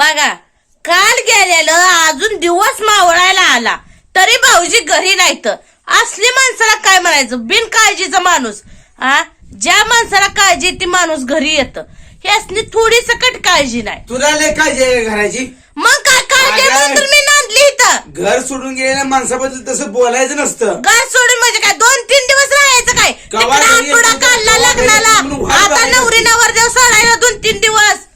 बघा काल गेलेलं अजून दिवस मावळायला आला. तरी भाऊजी घरी नाहीत. असली माणसाला काय म्हणायचं? बिनकाळजीचा माणूस. हा ज्या माणसाला काळजी ती माणूस घरी येतं. ह्यासनी थोडी सकट काळजी नाही. तुला लय काळजी आहे घराची? मग काय काळजी आहे म्हणून तर मी नांदली इथं? घर सोडून गेलेल्या माणसाबद्दल तसं बोलायचं नसतं. घर सोडून म्हणजे काय? दोन तीन दिवस राहायचं काय? कवा तिकडे घरी आठवडा येतो, काढला कवा घरी लग्नाला येतो म्हणून वाट आता बघायची. नवरी नवरदेव सोडायला दोन तीन दिवस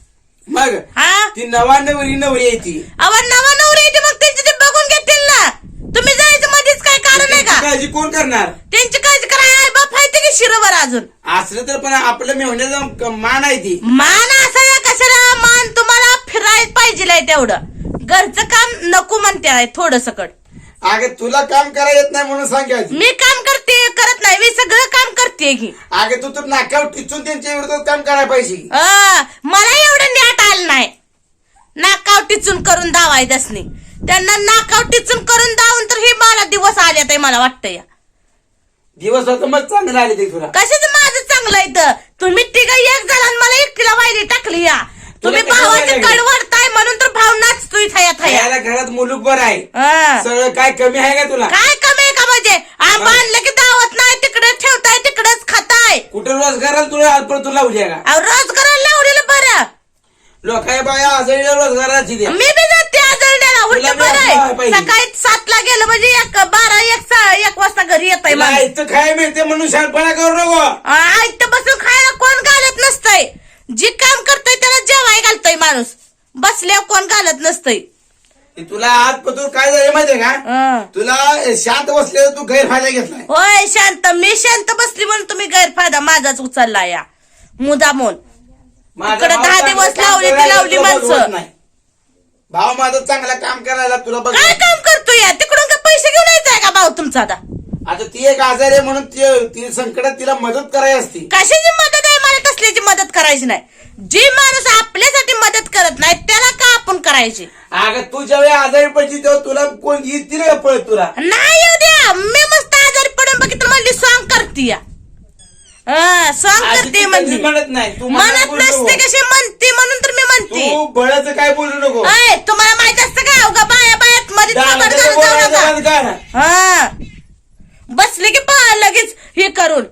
मग हा? ती नवा नवरी नवरी आहे ती. अहो नवा नवरी येते मग त्यांची ते बघून घेतील ना. तुम्ही जायचं मध्येच काय कारण आहे का? काळजी कोण करणार? त्यांची काळजी करायला आई बाप आहे की शिरोबर अजून. असलं तर पण आपलं मेहण्याचा मान आहे ती. मान असाया कशाला? मान तुम्हाला फिरायला पाहिजे तेवढं. घरचं काम नको म्हणते आहे थोडं सकट. अगं तुला काम करायला येत नाही म्हणून सांगायचं. मी काम करते करत नाही. मी सगळं काम करते की. अगं तू तर नाकावर टिचून त्यांच्या विरोधात काम करायला पाहिजे. अ, मला आलं नाही. नाकाव टिचून करून दावायचंच नाही त्यांना नाकाव टिचून करून दावून तर हे मला दिवस आले ते मला वाटतं या दिवस होता मग चांगलं आले ते तुला. कशाच माझं चांगलं आहे तर तुम्ही तिघ एक झाला आणि मला एकटीला वायरी टाकली या. तुम्ही तुला कसं भावाचे कड वाढताय म्हणून तर भाव थया याला घरात मुलूक बरं आहे. हा. सगळं काय कमी आहे का तुला? काय कमी आहे का म्हणजे? आंबा आणलं की दावत नाही तिकडे ठेवताय तिकडेच खाताय. कुठं रोजगाराला तुला आजपर्यंत तुला लावली आहे का अहो, लोक बाया आजळीला रोजगाराची द्या. मी बी जाते आजळण्याला उलट तुला बी बरं असं आहे पाहिजे. सकाळी सातला गेलं म्हणजे एक बारा एक सा- एक वाजता घरी येत आहे इथं खायला मिळते म्हणून शाळपणा करू नको. आयत बसून खायला कोण घालत नसतंय. जी काम करतय त्याला जेवाय घालतय माणूस. बसल्यावर कोण घालत नसतंय. तुला आज पतूर काय झाले माहितीये का? हं. तुला शांत बसले तू गैरफायदा घेतलाय. होय शांत. मी शांत बसली म्हणून तुम्ही गैरफायदा माझाच उचलला या. मुदामून माझा इकडे भाव काम लावली माणसं. भाव माझा चांगला काम करायला तुला बघ काय काम करतो या तिकडून का पैसे घेऊन यायचंय का भाऊ तुमचा आता? आता ती एक आजार आहे म्हणून ती- संकटात तिला मदत करायची असती. कशाची मदत आहे? मला तसल्याची मदत करायची नाही? जी माणूस आपल्यासाठी मदत करत नाही त्याला का आपण करायची? अगं तू ज्यावेळी आजारी पडली तेव्हा तुला कोण येतील का पळत तुला? नाही येऊ द्या. मी मस्त आजारी पडून बघितलं म्हणली सॉंग करते या. सॉंग आधी करते ती कधी म्हणत. नाही. तू मनात म्हणत नसते. कशी म्हणते म्हणून तर मी म्हणते. तू बळाचं काय बोलू नको. तुम्हाला माहीत असतं का उगा बाया बायात मध्ये दांडगं थोबाड घालून जाऊ बोलायचं नका. बंद कर. हा बसले की पहा लगेच हे करून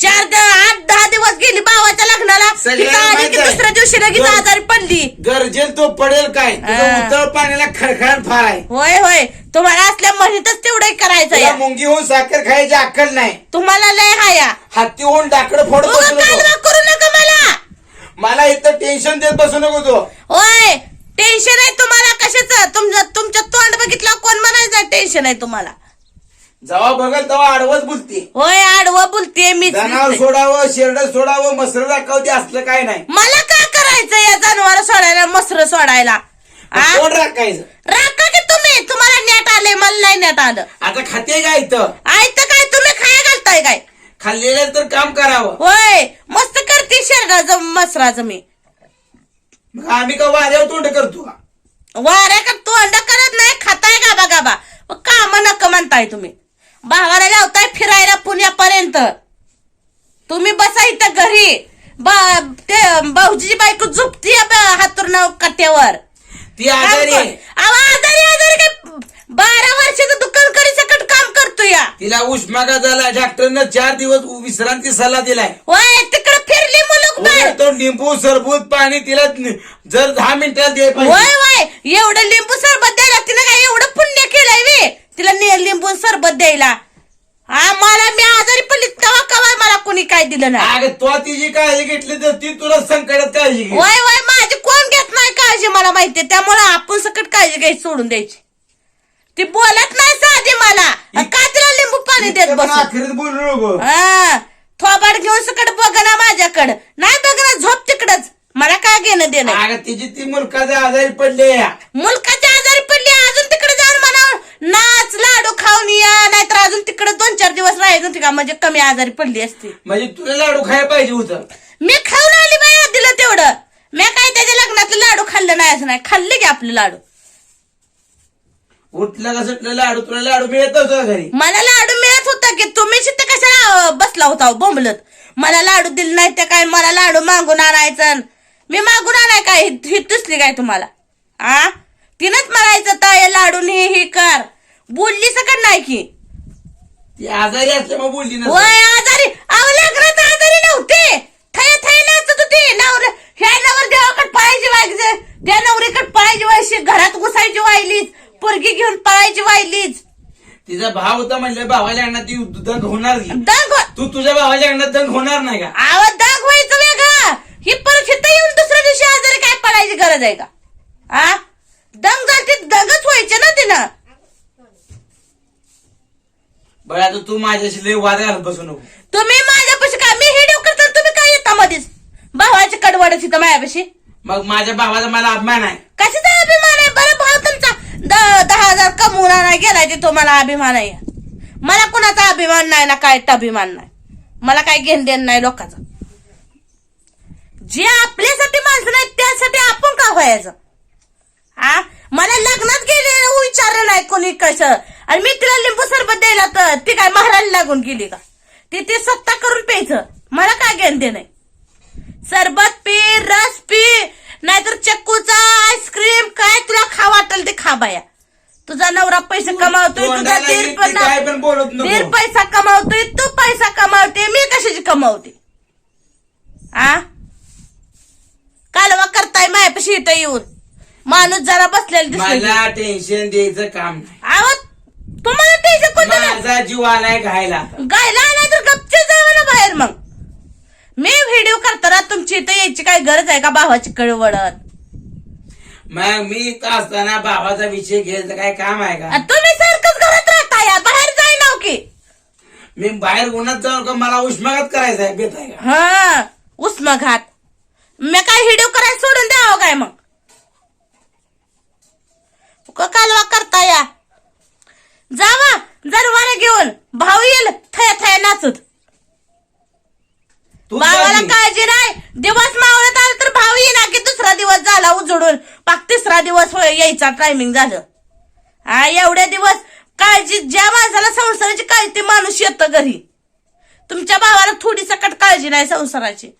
चार द- आठ दहा दिवस गेली भावाच्या लग्नाला सगळ्यांना इथं आली माहीत की आहे. दुसऱ्या दिवशी लगेच दोन- आजारी पडली गरजेल तो पडेल काय? तुझं. उतळ पाण्याला खडखडाट फार आहे होय होय. तुम्हाला असल्या म्हणतच तेवढं करायचं तुला या मुंगी होऊन साखर खायची अक्कल नाही. तुम्हाला लय हाया. हत्ती होऊन डाकडं फोड उगा बसू नको. कालवा करू नका मला. मला इथं टेन्शन देत बसू नको तू. होय. टेन्शन आहे तुम्हाला कशाचं? तुमचं तुमचं तोंड बघितलं कोण म्हणायचं टेन्शन आहे तुम्हाला? जेव्हा बघल तेव्हा आडवच बोलते. होय आडवं बोलते मी सोडावं शेरड सोडावं मसर दाखवते असलं काय नाही. मला करायचं या जनावर सोडायला मसर सोडायला. आ? कोण राखायचं? राखा की तुम्ही? तुम्हाला नेट आले मला नाही नेट आलं. आता खाते काय इथं? आयत काय? तुम्ही खाया घालताय काय? खाल्लेलं तर काम करावं. होय मस्त करते शेरडाचं मसराचं मी मग आम्ही का वाऱ्यावर तोंड करतो वाऱ्या का तोंड करत नाही खाताय गाबा गाबा. काम नक म्हणताय तुम्ही. भावाला लावताय फिरायला पुण्यापर्यंत. तुम्ही बसा इथं घरी. भाऊजीची बायको झुपती हातून कट्ट्यावर ती आजारी आहे. आजारी आजारी काय? बारा वर्षाचं दुकान करी सकट काम करतो या. तिला उष्माघात झाला डॉक्टरनं चार दिवस विश्रांती सल्ला दिलाय. तिकडे फिरली मुलुक उलट तो लिंबू सरबूत पाणी तिला न- जर दहा मिनिटात दे वय पाहिजे वय एवढं लिंबू सरबत द्यायला तिनं काय एवढं पुण्य केलंय वे? तिला ने- लिंबू सरबत द्यायला. हा मला मी आजारी पडली कवा कवा मला कोणी काय दिलं नाही? अगं तो तिची काळजी घेतली तर ती तुला संकटात काळजी घे वय वय माझी कोण घेत नाही काळजी मला माहितीये त्यामुळे आपण सकट काळजी घ्यायची सोडून द्यायची. ती बोलत नाही साधी मला. का तिला लिंबू पाणी देत पण बस? अखेरीत बोलू नको. हा थोबाड घेऊन सकट बघ ना माझ्याकडं. नाही बघ ना झोप तिकडच. मला काय घेणं देणं अगं तिची ती मुलकाच्या आजारी पडले मुलकाच्या आजारी पडली अजून तिकडे जाऊन म्हणा नाच लाडू खाऊन या नाहीतर अजून तिकडे दोन चार दिवस राहायचं होती का? म्हणजे कमी आजारी पडली असती. म्हणजे तुला लाडू खायला पाहिजे होतं. मी खाऊन आली बाई दिलं तेवढं. मी काय त्याच्या लग्नातलं लाडू खाल्लं नाही असं नाही. खाल्ले की आपलं लाडू. उठलं का सुटलं लाडू तुला लाडू मिळत होता घरी? मला लाडू मिळत होता की तुम्ही तिथं कशाला अं, बसला होता बोंबलत. मला लाडू दिले नाही ते काय मला लाडू मागून आणायचं मी मागून आणाय काय? ही दिसली काय तुम्हाला? आ? तिनंच म्हणायचं ताय लाडून हे हे कर. बोलली सकट नाही की? ती आजारी असल्यामुळे बोलली ना वय आजारी. अहो लेकरात आजारी नव्हते. थय थय नाचत होते. नवर ह्या नवर देवाकडे पळायची व्हायचे त्या नवरीकडे पळायची व्हायची घरात घुसायची वाहिलीच पोरगी घेऊन पळायची वाहिलीच तिचा भाव होता म्हणले भावाच्या अंगणात ती दंग होणार दंग तू तुझ्या भावाच्या अंगणात दंग होणार नाही का? आवाज दाग व्हायचं वेगळं. ही परत येऊन दुसऱ्या दिवशी आजारी काय पडायची गरज आहे का? आ? दंग झाली दंगच व्हायचे ना तिनं. बरं आता तू माझ्याशी लय वाद घालत बसू नको. तुम्ही माझ्यापाशी काय मी हिडिओ करतो तुम्ही काय येता मध्येच भावाची कडवडच इथं माझ्यापाशी. मग माझ्या भावाचा मला अभिमान आहे. कशाचा अभिमान आहे? बरं भाव तुमचा द- दहा हजार कमवून नाही गेलाय ते तुम्हाला अभिमान आहे. मला कुणाचा अभिमान नाही ना काय अभिमान नाही. मला काय घेण देण नाही लोकांचं. जे आपल्यासाठी माणसं नाही त्यासाठी आपण का व्हायचं? आ मला लग्नात गेले विचारलं नाही कोणी कसं. आणि मी तिला लिंबू सरबत द्यायला तर ती काय महाराज लागून गेली का? ती ती सत्ता करून प्यायचं. मला काय घेण देणं आहे? सरबत पी रस पी नाहीतर चक्कूचा आईस्क्रीम काय तुला खा वाटेल ते खा बाया. तुझा नवरा पैसे कमावतोय तुझा. दीर पैसा कमावतोय तू पैसा कमावते मी कशाची कमावते? आ? कालवा करताय मायापाशी इथं येऊन. माणूस जरा बसलेला दिसला मला टेन्शन द्यायचं काम नाही. आहो तुम्हाला टेन्शन कोणतं नाही. माझा जीव आलाय घायला गायला नाही तर गपचे जावं ना बाहेर मग. मी व्हिडिओ करताना तुमची इथं यायची काय गरज आहे का भावाची कळवडत मग मी इथं असताना भावाचा विषय घ्यायचं काय काम आहे का? तुम्ही सारखंच घरात राहता या बाहेर जाय नाव की. मी बाहेर उन्हात जाऊन का मला उष्माघात करायचा आहे बेत आहे का हा उष्मघात. मी काय व्हिडिओ करायला सोडून द्यावं काय मग? कालवा करता या. जावा जरवाने घेऊन भाऊ येईल थया थया नाचत तू भावाला चालली. काळजी नाही. दिवस मावळत आला तर भाऊ येईना की दुसरा दिवस झाला उजडून. पाक तिसरा दिवस होय यायचा टायमिंग झालं. हा एवढे दिवस काळजी ज्या माणसाला संसाराची काळजी ते माणूस येतं घरी. तुमच्या भावाला थोडी सकट काळजी नाही संसाराची.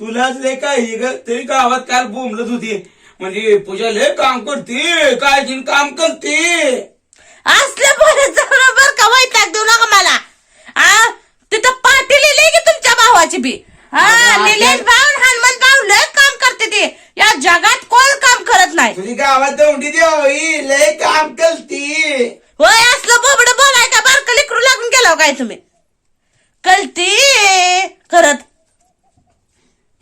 तुलाच लय काय हे ग. तरी गावात काल बोंबलत होती. म्हणजे पूजा लय काम करते काळजी काम करते. असल्या बोलत जाऊन बर का वैताग देऊ नका मला. आ तिथं पाठी लिहिली की तुमच्या भावाची बी. हा निलेश भाऊ आणि हनुमंत भाऊ लय काम करते ते. या जगात कोण काम करत नाही. तुझी गावात दौंडी द्यावी लय काम करते. होय असलं बोबड बोलाय का बारकं लेकरू लागून गेला काय तुम्ही? कळती करत.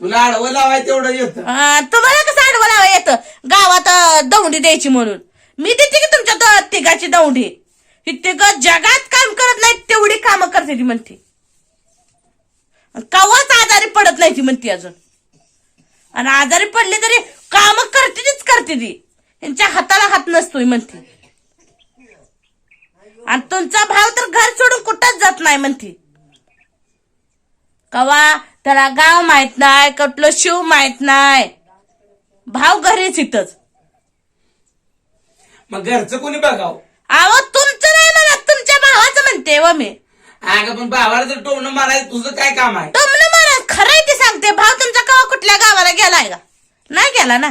तुला आडवं लावाय तेवढं येत. हा, तुम्हाला येतं? गावात दौंडी द्यायची म्हणून. मी देते की तुमच्या तिघाची दौंडी? ही तिघ जगात काम करत नाही तेवढी कामं करते ती म्हणते. कवाच आजारी पडत नाही ती म्हणते अजून. आणि आजारी पडली तरी काम करते तीच करते ती. त्यांच्या हाताला हात नसतोय म्हणते. आणि तुमचा भाव तर घर सोडून कुठंच जात नाही म्हणते. कवा त्याला गाव माहीत नाही कुठलं शिव माहीत नाही. भाव घरीच इथंच. मग घरचं कोणी बघाव? अहो तुमचं नाही म्हणत तुमच्या भावाचं म्हणते व मी. अगं पण भावाला जर टोमणं मारायचं तुझं काय काम आहे? तुमनं मला खरंय ते सांगते. भाव तुमचा कवा कुठल्या गावाला गेलाय का नाही गेला ना?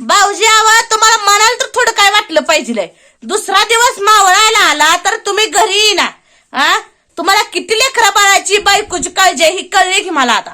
भाऊजी आवा तुम्हाला म्हणाल तर थोडं काय वाटलं पाहिजे. दुसरा दिवस मावळायला आला तर तुम्ही घरी येईना हा तुम्हाला किती लेकरा बाळाची बायकोची काळजी आहे ही कळली की मला आता.